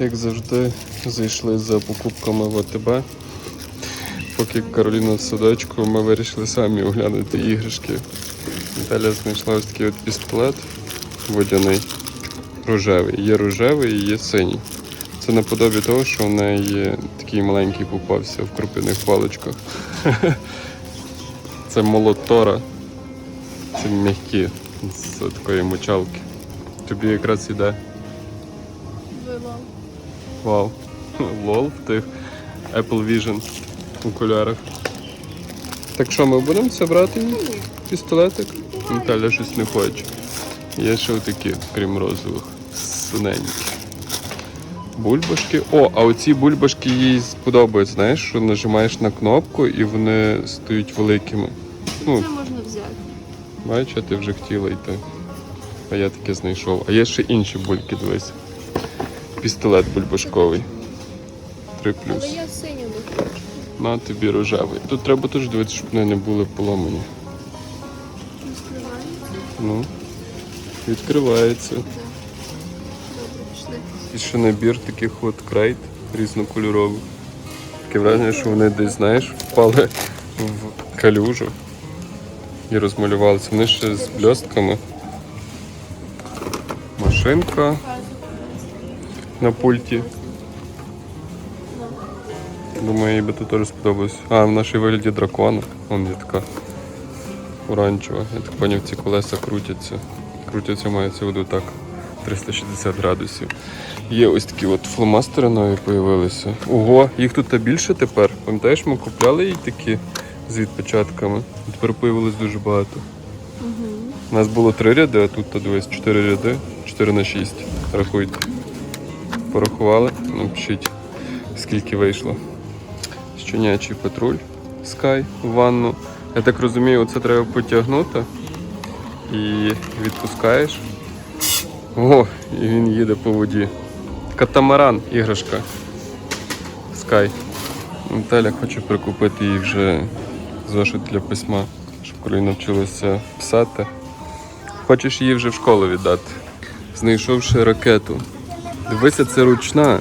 Як завжди, зайшли за покупками в АТБ. Поки Кароліна в садочку, ми вирішили самі оглянути іграшки. Наталя знайшла ось такий от пістолет водяний, рожевий. Є рожевий і є синій. Це наподобі того, що в неї такий маленький попався в крупяних паличках. Це молотора. Це м'які з такої мочалки. Тобі якраз іде. Вилом. Вау. Лол в тих Apple Vision окулярах. Так що ми будемо це брати? Пістолетик? Наталя щось не хоче. Є ще отакі, крім розових. Синенькі. Бульбашки. О, а оці бульбашки їй сподобаються. Знаєш, що нажимаєш на кнопку і вони стають великими. Ну, Це можна взяти. Бачиш, а ти вже хотіла йти. А я таке знайшов. А є ще інші бульки, дивись. Пістолет бульбашковий. 3 Але я синю не хочу. На тобі рожевий. Тут треба теж дивитися, щоб вони не були поломані. Ну. Відкривається. І ще набір таких от крейт різнокольорових. Таке враження, що вони десь, знаєш, впали в калюжу і розмалювалися. Вони ще з бльостками. Машинка на пульті. Думаю, їй би тут теж сподобалось. А, в нашій вигляді дракона. Вон є така оранжева. Я так поняв, ці колеса крутяться. Крутяться мається в виду так. 360 градусів. Є ось такі от фломастери нові появилися. Ого, їх тут та більше тепер. Пам'ятаєш, ми купляли їй такі з відпечатками. Тепер появилось дуже багато. У нас було три ряди, а тут дивись, чотири ряди, 4 на 6. Рахуйте. Порахували, напишіть, скільки вийшло. Щенячий патруль Sky в ванну. Я так розумію, це треба потягнути і відпускаєш. О, і він їде по воді. Катамаран іграшка. Sky. Наталя хоче прикупити їй вже зошит для письма, щоб коли навчилася писати. Хочеш її вже в школу віддати. Знайшовши ракету. Дивися, це ручна.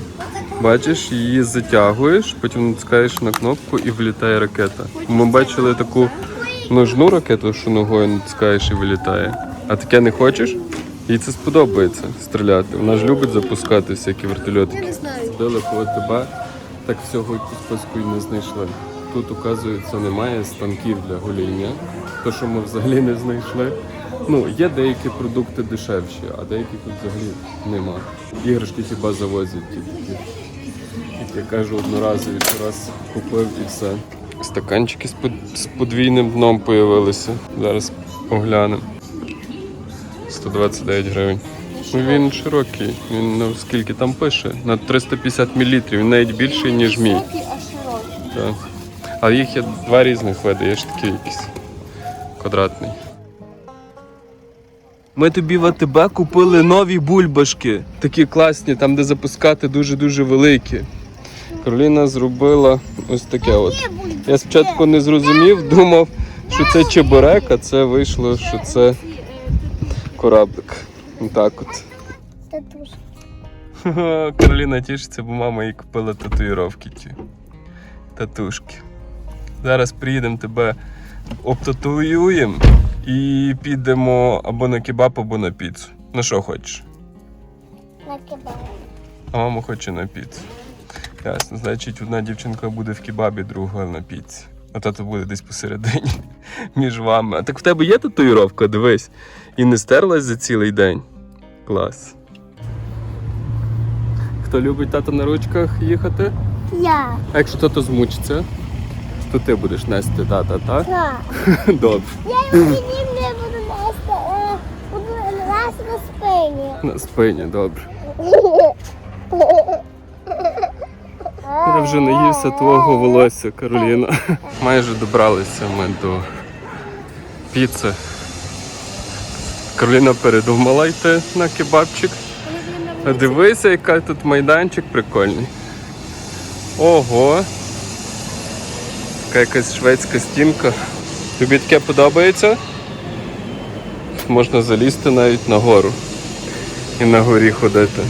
Бачиш, її затягуєш, потім натискаєш на кнопку і влітає ракета. Ми бачили таку ножну ракету, що ногою натискаєш і вилітає. А таке не хочеш? Їй це сподобається стріляти. Вона ж любить запускати всякі Я вертольотики. не знаю. Ходили по ОТБ, так всього по списку і не знайшли. Тут, оказується, немає станків для гоління, то що ми взагалі не знайшли. Ну, є деякі продукти дешевші, а деякі тут взагалі нема. Іграшки хіба завозять. Як я кажу, одноразові раз купив і все. Стаканчики з, подвійним дном появилися. Зараз оглянемо. 129 гривень. Ну, він широкий. Він на скільки там пише? На 350 мл. Він навіть більший, ніж мій. А. Так. Але їх є два різних види, є ж такий якийсь квадратний. Ми тобі в АТБ купили нові бульбашки. Такі класні, там де запускати дуже-дуже великі. Кароліна зробила ось таке от. Я спочатку не зрозумів, думав, що це чебурек, а це вийшло, що це кораблик. Так от. Кароліна тішиться, бо мама їй купила татуїровки ті. Татушки. Зараз приїдемо тебе обтатуюємо і підемо або на кебаб, або на піцу. На що хочеш? На кебаб. А мама хоче на піцу. Ясно, значить, одна дівчинка буде в кебабі, друга на піці. А тато буде десь посередині між вами. А так в тебе є татуїровка, дивись. І не стерлась за цілий день. Клас. Хто любить тато на ручках їхати? Я. А якщо тато змучиться, то ти будеш нести тата, так? Так. Добре. Я його не буду нести. е, Буду нести на спині. На спині, добре. Я вже наївся твого волосся, Кароліна. Майже добралися ми до піци. Кароліна передумала йти на кебабчик. Дивися, яка тут майданчик прикольний. Ого. Така якась шведська стінка. Тобі таке подобається? Можна залізти навіть на гору і на горі ходити.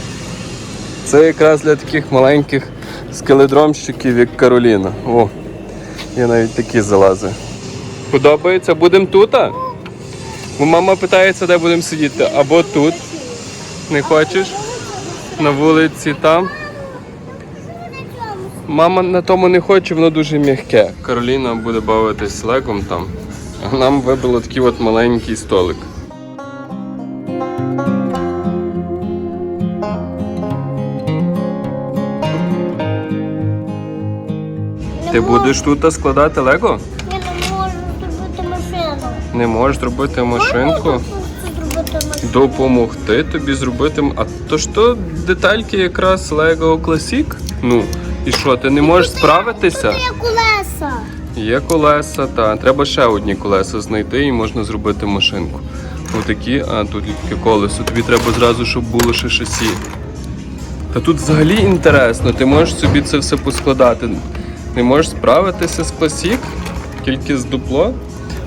Це якраз для таких маленьких скеледромщиків, як Кароліна. О, я навіть такі залази. Подобається? Будемо тут? а? Бо мама питається, де будемо сидіти. Або тут. Не хочеш? На вулиці там. Мама на тому не хоче, воно дуже м'яке. Кароліна буде бавитись легом там. А нам вибило такий от маленький столик. Ти будеш тут складати лего? Я не можу зробити машину. Не можеш зробити машинку? Допомогти тобі зробити. А то ж то детальки якраз Lego Classic? Ну, і що, ти не можеш справитися? Є колеса. Є колеса, та треба ще одні колеса знайти і можна зробити машинку. Отакі, а тут таке колесо. Тобі треба зразу, щоб було ще шасі. Та тут взагалі інтересно, ти можеш собі це все поскладати. Не можеш справитися з класік, тільки з дупло.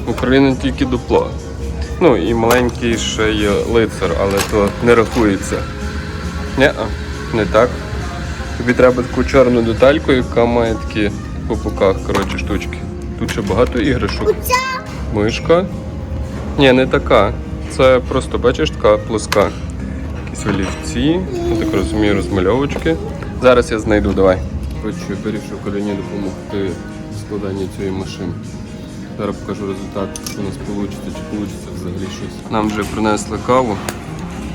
В Україні тільки дупло. Ну і маленький ще є лицар, але то не рахується. Ні, не так. Тобі треба таку чорну детальку, яка має такі по боках коротше, штучки. Тут ще багато іграшок. Оця Мишка. Ні, не така. Це просто, бачиш, така плоска. Якісь олівці, я так розумію, розмальовочки. Зараз я знайду, давай. Коротше, вирішив Каліні допомогти в складанні цієї машини. Зараз покажу результат, що у нас вийде, чи вийде взагалі щось. Нам вже принесли каву.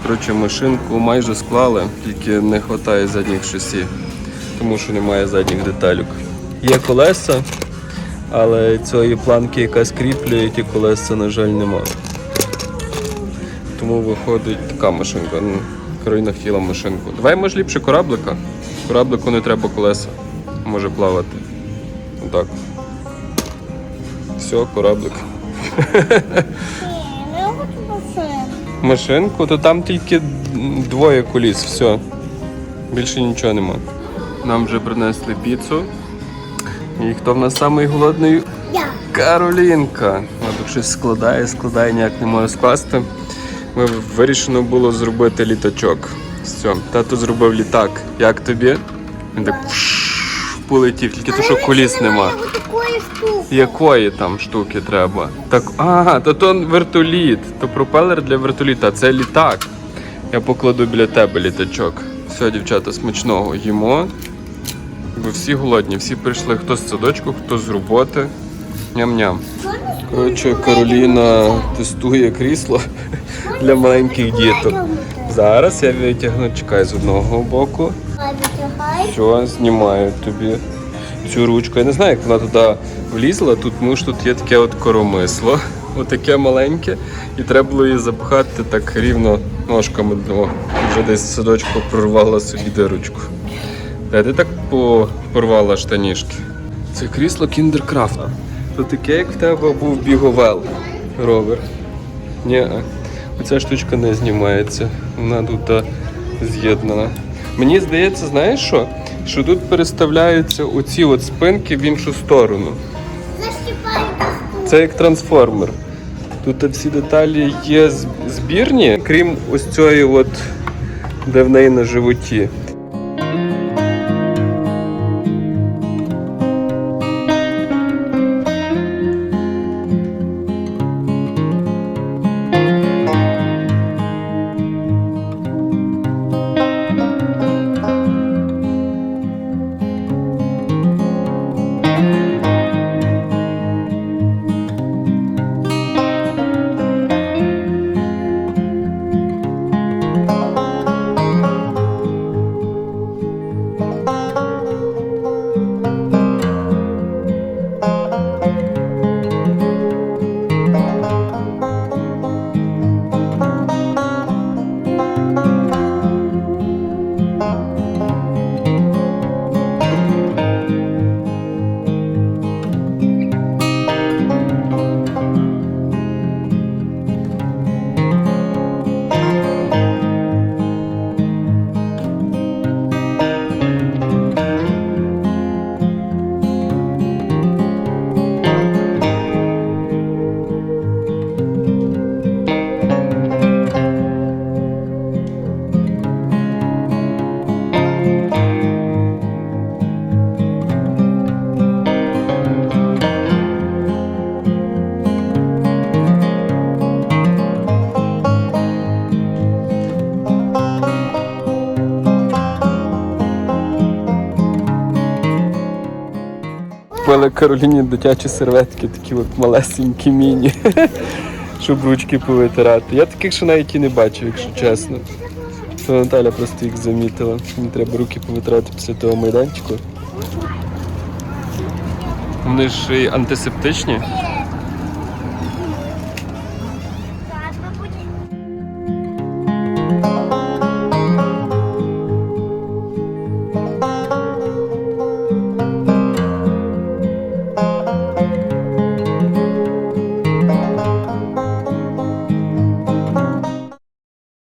Коротше, машинку майже склали, тільки не вистачає задніх шасі, тому що немає задніх деталюк. Є колеса, але цієї планки, яка скріплює ті колеса, на жаль, нема. Тому виходить така машинка. Ну, Кароліна хотіла машинку. Давай може ліпше кораблика. Кораблику не треба колеса. Може плавати. Отак. Все, кораблик. Машинку, то там тільки двоє коліс, все. Більше нічого нема. Нам вже принесли піцу. І хто в нас самий голодний? Я. Каролінка. Вона тут щось складає, складає, ніяк не може скласти. Ми вирішено було зробити літачок. Все, тато зробив літак. Як тобі? Він так полетів, тільки то, що коліс нема. Такої штуки. Якої там штуки треба? Так, ага, то то вертоліт, то пропелер для вертоліта, це літак. Я покладу біля тебе літачок. Все, дівчата, смачного їмо. Ви всі голодні, всі прийшли хто з садочку, хто з роботи. Ням-ням. Коротше, Кароліна тестує крісло для маленьких діток. Зараз я витягну, чекай з одного боку. Витягай. Знімаю тобі цю ручку. Я не знаю, як вона туди влізла. Тут муж, тут є таке от коромисло, отаке маленьке, і треба було її запхати так рівно ножками. О, вже десь садочку прорвала собі. Де ти так порвала штанішки? Це крісло Кіндеркрафт. То таке, як в тебе був біговел ровер. Ні, оця штучка не знімається. Вона тут з'єднана. Мені здається, знаєш що? Що тут переставляються оці от спинки в іншу сторону. Це як трансформер. Тут всі деталі є збірні, крім ось цієї, от, де в неї на животі. Купили Кароліні дитячі серветки, такі от малесенькі міні, щоб ручки повитирати. Я таких ще навіть і не бачив, якщо чесно. То Наталя просто їх замітила. Мені треба руки повитирати після того майданчику. Вони ж і антисептичні.